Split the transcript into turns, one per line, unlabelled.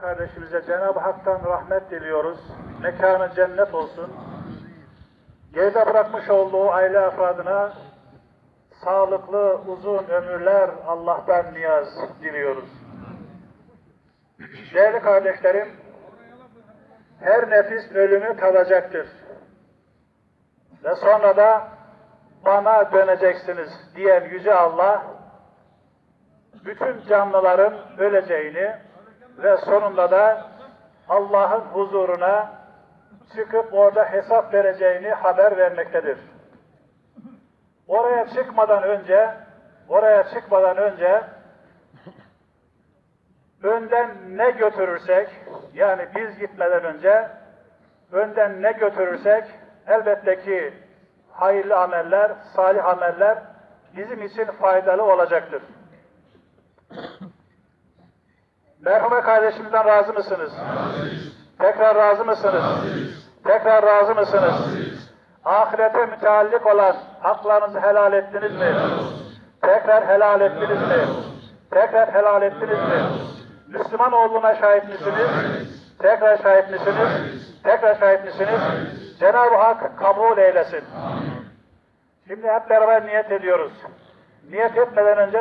Kardeşimize Cenab-ı Hak'tan rahmet diliyoruz. Mekanı cennet olsun. Geride bırakmış olduğu aile efradına sağlıklı uzun ömürler Allah'tan niyaz diliyoruz. Değerli kardeşlerim, her nefis ölümü tadacaktır. Ve sonra da bana döneceksiniz diyen Yüce Allah, bütün canlıların öleceğini ve sonunda da Allah'ın huzuruna çıkıp orada hesap vereceğini haber vermektedir. Oraya çıkmadan önce, oraya çıkmadan önce önden ne götürürsek, yani biz gitmeden önce önden ne götürürsek elbette ki hayırlı ameller, salih ameller bizim için faydalı olacaktır. Merhume kardeşimizden razı mısınız? Tekrar razı mısınız? Tekrar razı mısınız? Ahirete müteallik olan haklarınızı helal ettiniz mi? Tekrar helal ettiniz mi? Tekrar helal ettiniz mi? Müslüman olduğuna şahit misiniz? Tekrar şahit misiniz? Tekrar şahit misiniz? Cenab-ı Hak kabul eylesin. Şimdi hep beraber niyet ediyoruz. Niyet etmeden önce